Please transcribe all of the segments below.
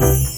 아,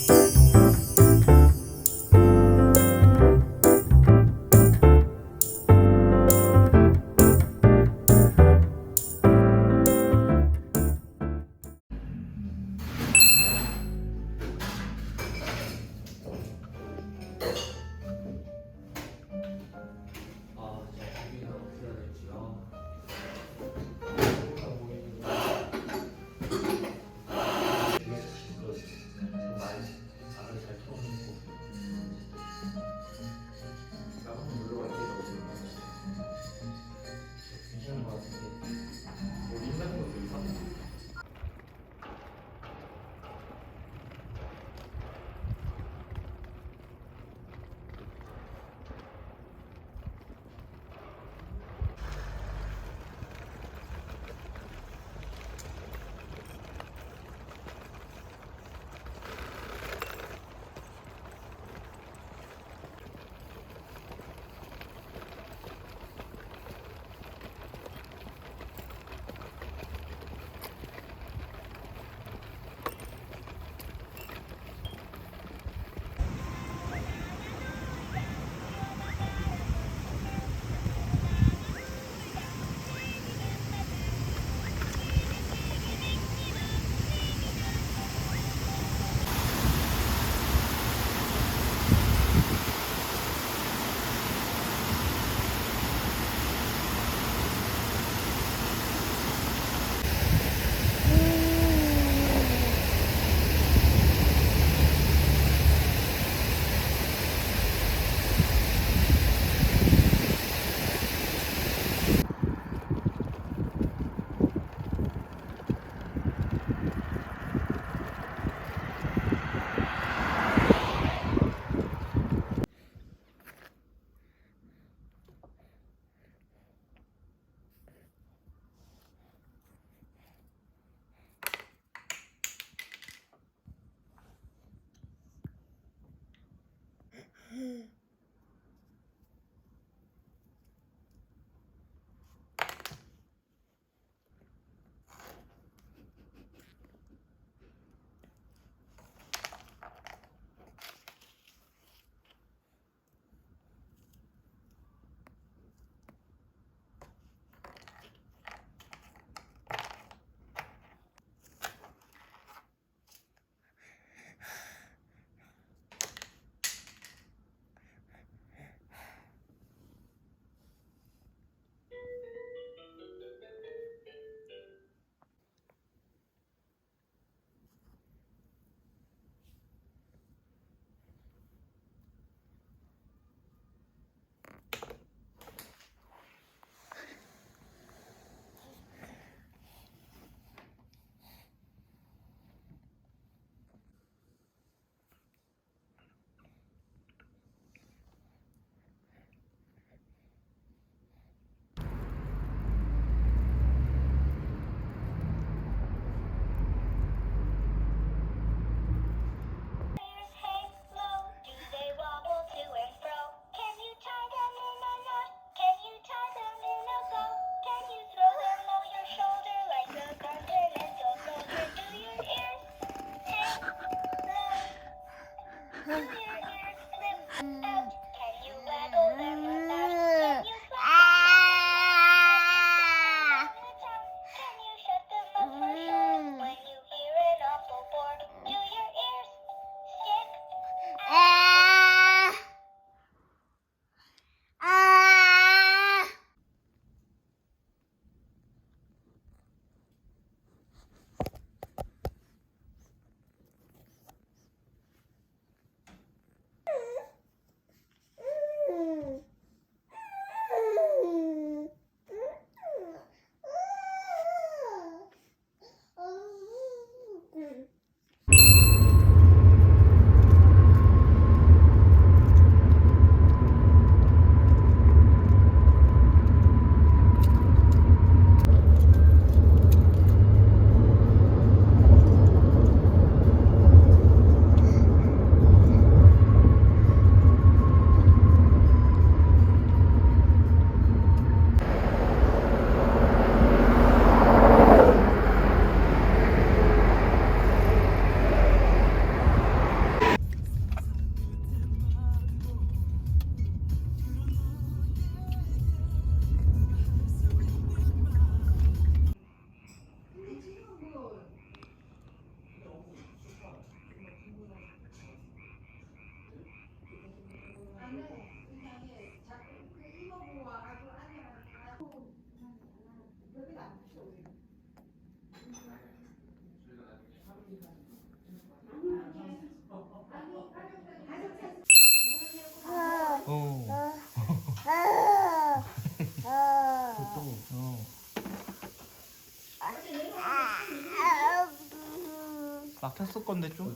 막혔을 건데 좀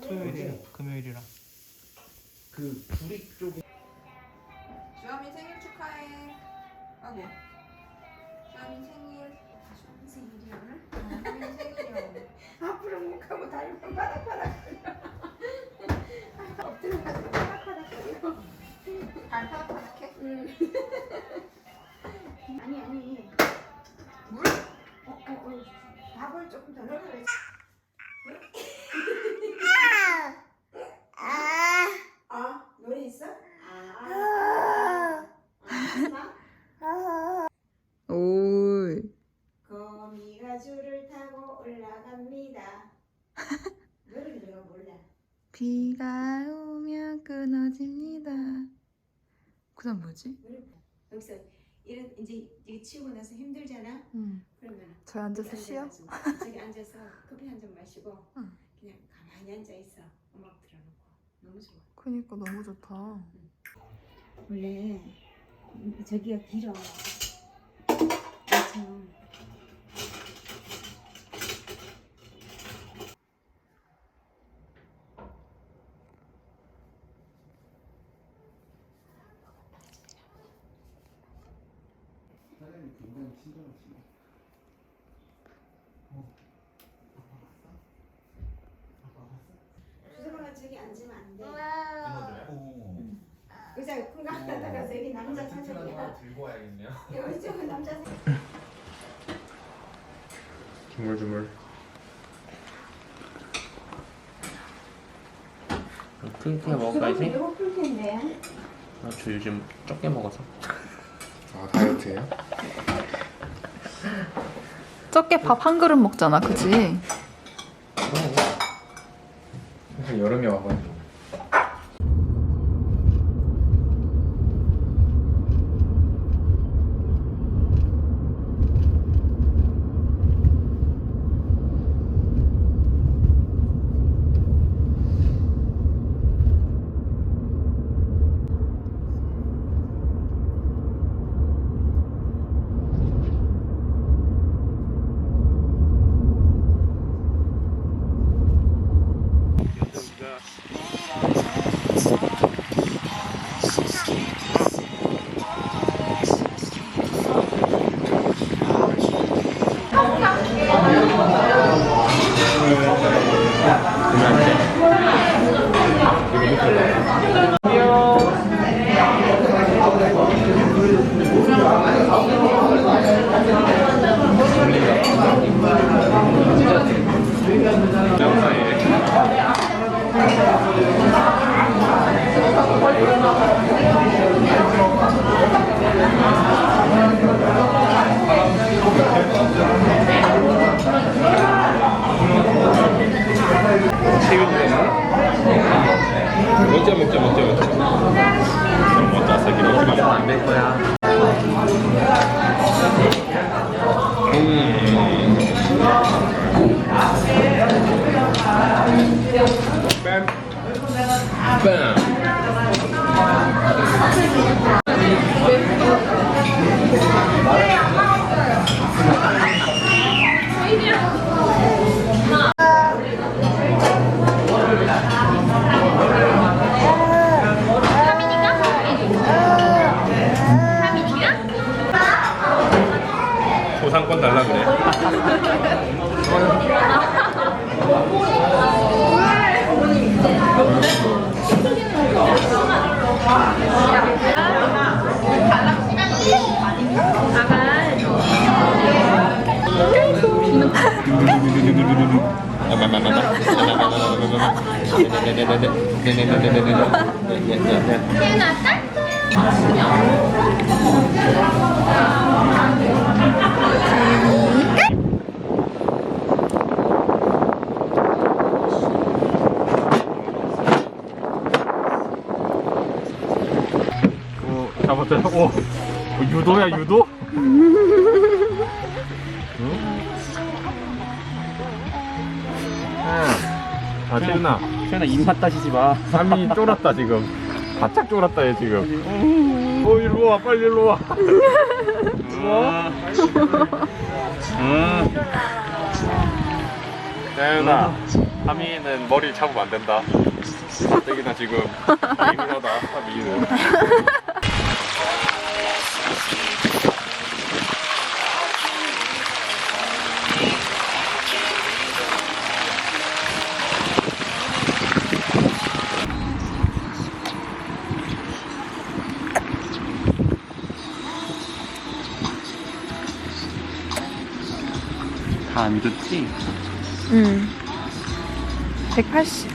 토요일이랑 금요일이랑 그 구리 쪽에 주아민 생일 축하해. 아고. 주아민 생일. 주아민 생일이야 오늘? 어, 주아민 생일이야 오늘. 앞으로 목하고 다리만 바닥바닥거려. 엎드려가지고 바닥바닥 거려. 발 바닥바닥해. 아 비가 오면 끊어집니다. 그다음 뭐지? 여기서 이런 이제 이게 치우고 나서 힘들잖아. 음. 그러면 저 앉아서 쉬어? 저기 앉아서 커피 한 잔 마시고 응. 그냥 가만히 앉아 있어. 음악 틀어놓고 너무 좋아. 그니까 너무 좋다. 원래 저기가 길어. 엄청. 사장님 굉장히 친절하시네. 수정아 저기 앉으면 안 돼. 오. 의자 큰가 하다가 저기 남자 사정이야. 들고 와야겠네요. 여기 저기 남자 사정. 주물주물 큰게 먹을까 이제? 배고플 텐데. 아, 저 요즘 적게 먹어서 아 다이어트예요? 적게 밥 한 그릇 먹잖아, 그지? 사실 여름에 와가지고. 재밌게 봐요. 안 될 거야. 음. 뺨. 보 상권 달라 그래. 어, 잡았 더라고. 뭐 유도야 유도? 응? 아 태윤아 태연아 입맛 따시지 마. 삼이 쫄았다 지금 바짝 쫄았다 얘 지금 어 일로 와 빨리 일로 와와 응. 태연아 하민이는 머리 잡으면 안 된다 여기나 지금 예민하다 하민이는 다안 좋지? 응. 180.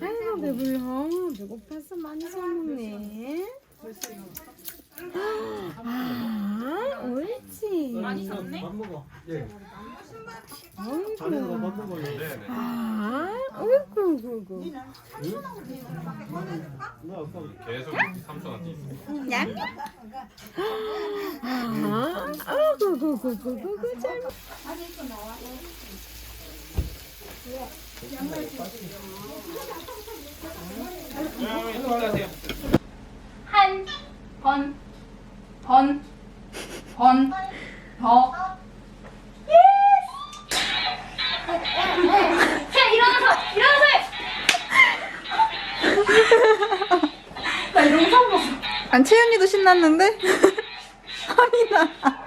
아이고 배불러 배고파서 많이 사먹네 아 옳지 많이 샀네? 밥 먹어. 예. 아이고 자네가 밥 먹어. 네네 아 어이구 어이구 나 아까 계속 삼촌한테 있어 양? 아 어이구 어이구 어이구 잘 한, 번, 번, 번, 더. 안 채연이도 신났는데? 하민아.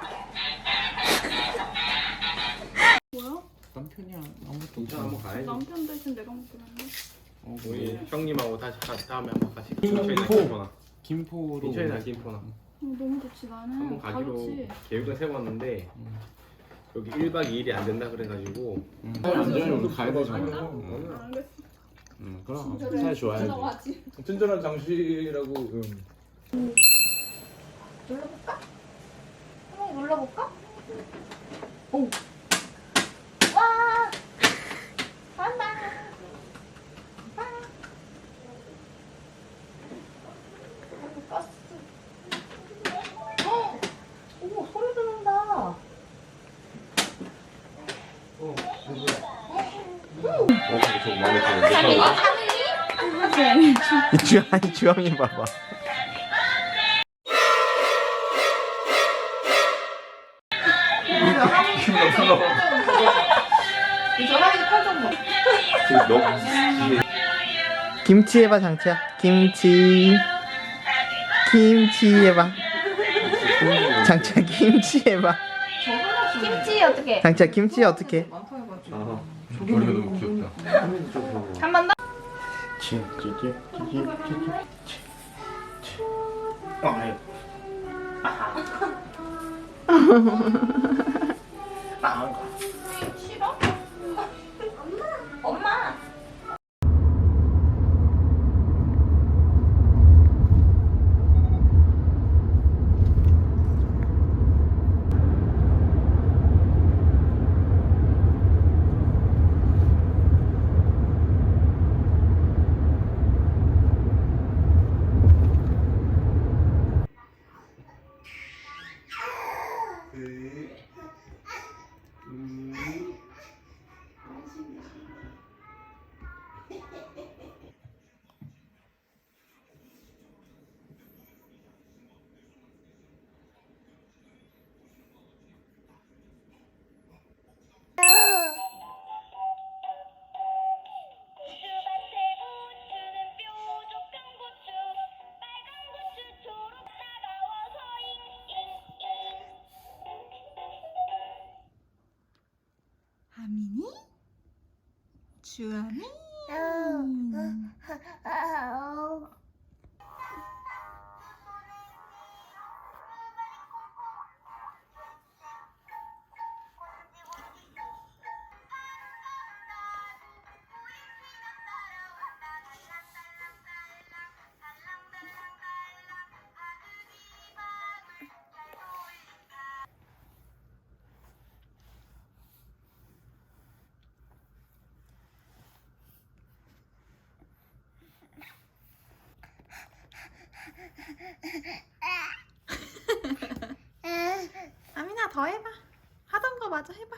남편이야 아무것도 없어 한번 가야지 남편 대신 내가 먹기로 했네. 우리 형님하고 다시 가, 다음에 한번 같이 인천이나 김포나 김포로 인천이나 김포나 어, 너무 좋지, 한번 나는. 다 가기로 좋지. 계획을 세웠는데 여기 1박 2일이 안 된다 그래가지고 완전히 오늘 가야 되잖아. 오늘 알겠어. 응, 그럼 사이 좋아야지. 친절한 장씨라고. 응. 눌러볼까? 한번 눌러볼까? 오. 와! 아이고, 가스. 헉! 오, 소리 듣는다. 어 저거 마음에 드는데 이 주황이 주황이 봐봐. 지금 너 김치 해봐 장치야. 김치. 김치 해봐. 장치야 김치 해봐. 김치 어떻게? 장치야 김치 어떻게? 아 머리가 너무 귀엽다 한 번 더? 싫 어? 엄마. 주 아미? 하민아 더 해봐. 하던 거 마저 해봐.